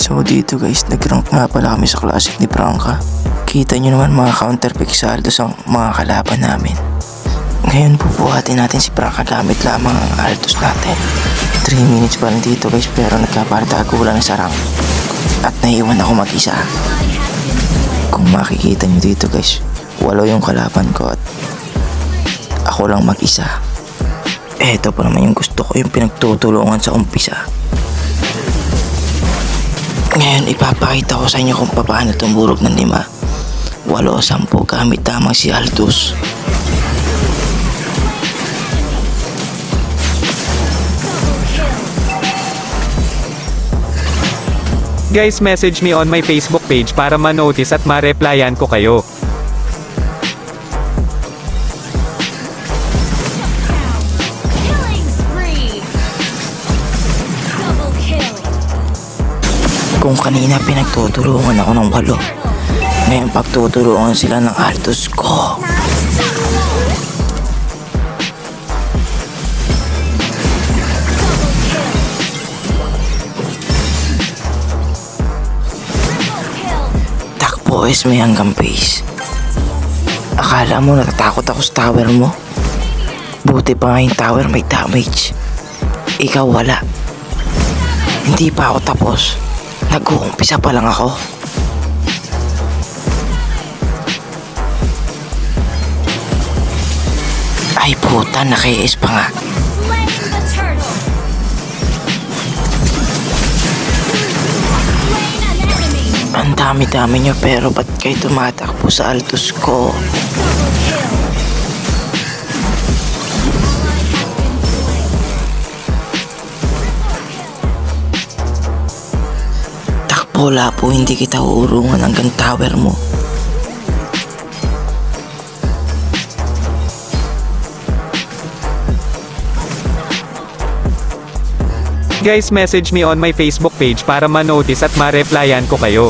So dito guys, nag-rank nga pala kami sa classic ni Franca. Kita nyo naman mga counter pick saldos ang mga kalaban namin. Ngayon bubuhatin natin si Franca gamit lamang ang altos natin. 3 minutes pa lang dito guys pero nagkapartagulan na sa rank. At naiwan ako mag-isa. Kung makikita nyo dito guys, walo yung kalaban ko at ako lang mag-isa. Eto pa naman yung gusto ko yung pinagtutulungan sa umpisa. Ngayon ipapakita ko sa inyo kung paano tumburog ng lima. Walo o sampu gamit tamang si Aldous. Guys message me on my Facebook page para ma-notice at ma-replyan ko kayo. Kung kanina pinagtutulungan ako ng walo, ngayon pagtutulungan sila ng Aldous ko. Takbo is may hanggang base. Akala mo natatakot ako sa tower mo? Buti pa nga yung tower may damage. Ikaw wala. Hindi pa ako tapos. Nag-uumpisa pa lang ako. Ay puta, naki-ace pa nga. Ang dami-dami nyo pero ba't kayo tumatakbo sa altos ko? Takbo lapo, hindi kita uurungan hanggang tower mo. Guys message me on my Facebook page para ma-notice at ma-replyan ko kayo.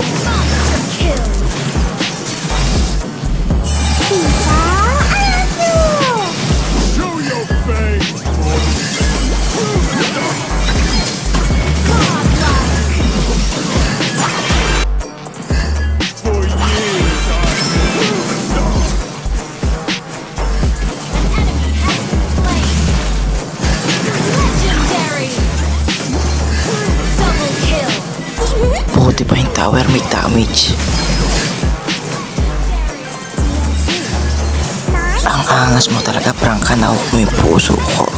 Buti pa yung tower may damage. Ang angas mo talaga, prangka na mo yung puso ko.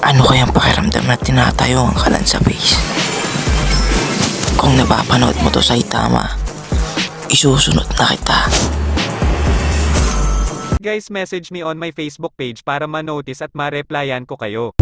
Ano kayang pakiramdam na tinatayo ang kalan sa base? Kung napapanood mo to sa itama, isusunod na kita. Guys message me on my Facebook page para ma-notice at ma-replyan ko kayo.